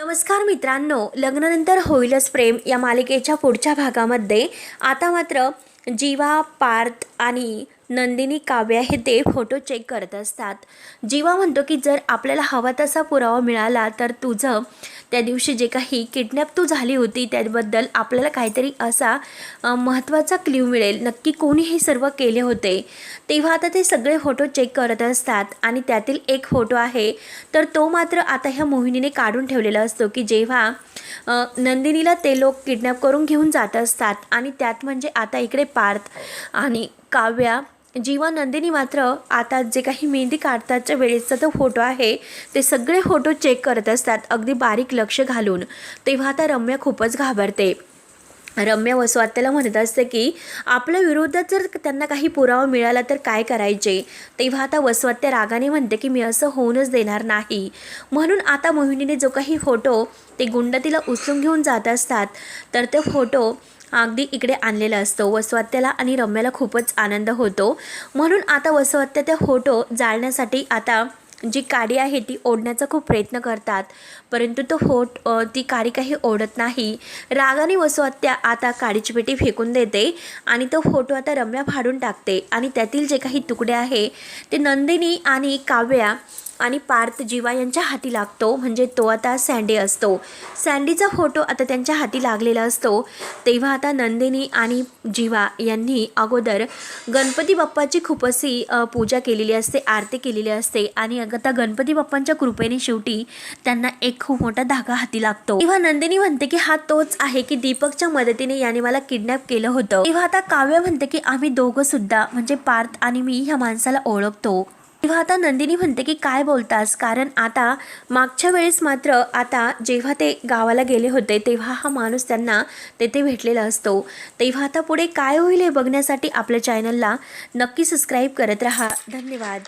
नमस्कार मित्रांनो लग्नानंतर होईलच प्रेम या मालिकेच्या पुढच्या भागामध्ये. आता मात्र जीवा पार्थ आणि नंदिनी काव्या हे ते फोटो चेक करत असतात. जीवा म्हणतो की जर आपल्याला हवा तसा पुरावा मिळाला तर तुझं त्या दिवशी जे काही किडनॅप तू झाली होती त्याबद्दल आपल्याला काहीतरी असा महत्त्वाचा क्ल्यू मिळेल. नक्की कोणी हे सर्व केले होते? तेव्हा आता ते सगळे फोटो चेक करत असतात आणि त्यातील एक फोटो आहे. तर तो मात्र आता ह्या मोहिनीने काढून ठेवलेला असतो की जेव्हा नंदिनीला ते लोक किडनॅप करून घेऊन जात असतात आणि त्यात म्हणजे आता इकडे पार्थ आणि काव्या जीवा नंदिनी मात्र आता जे काही मेहंदी काढताच्या वेळेसचा तो फोटो आहे ते सगळे फोटो चेक करत असतात अगदी बारीक लक्ष घालून. तेव्हा आता रम्या खूपच घाबरते. रम्या वसवात्याला म्हणत असते की आपल्या विरोधात जर त्यांना काही पुरावा मिळाला तर काय करायचे? तेव्हा आता वसवात्या रागाने म्हणते की मी असं होऊनच देणार नाही. म्हणून आता मोहिनीने जो काही फोटो ते गुंड तिला उचलून घेऊन जात असतात तर ते फोटो अगदी इकडे आणलेला असतो. वसवात्याला आणि रम्याला खूपच आनंद होतो. म्हणून आता वसवात्या त्या फोटो जाळण्यासाठी आता जी काडी आहे ती ओढण्याचा खूप प्रयत्न करतात. परंतु तो फोट ती काडी काही ओढत नाही. रागाने वसवात्या आता काडीची पेटी फेकून देते आणि तो फोटो आता रम्या फाडून टाकते. आणि त्यातील जे काही तुकडे आहे ते नंदिनी आणि काव्या आणि पार्थ जीवा यांच्या हाती लागतो. म्हणजे तो आता सँडी असतो. सँडीचा फोटो आता त्यांच्या हाती लागलेला असतो. तेव्हा आता नंदिनी आणि जीवा यांनी अगोदर गणपती बाप्पाची खूप अशी पूजा केलेली असते आरती केलेली असते. आणि आता गणपती बाप्पांच्या कृपेने शेवटी त्यांना एक खूप मोठा धागा हाती लागतो. तेव्हा नंदिनी म्हणते की हा तोच आहे की दीपकच्या मदतीने याने मला किडनॅप केलं होतं. तेव्हा आता काव्य म्हणते की आम्ही दोघं सुद्धा म्हणजे पार्थ आणि मी ह्या माणसाला ओळखतो. तेव्हा आता नंदिनी म्हणते की काय बोलतास? कारण आता मागच्या वेळेस मात्र आता जेव्हा ते गावाला गेले होते तेव्हा हा माणूस त्यांना तेथे भेटलेला असतो. तेव्हा आता पुढे काय होईल हे बघण्यासाठी आपल्या चॅनलला नक्की सबस्क्राईब करत राहा. धन्यवाद.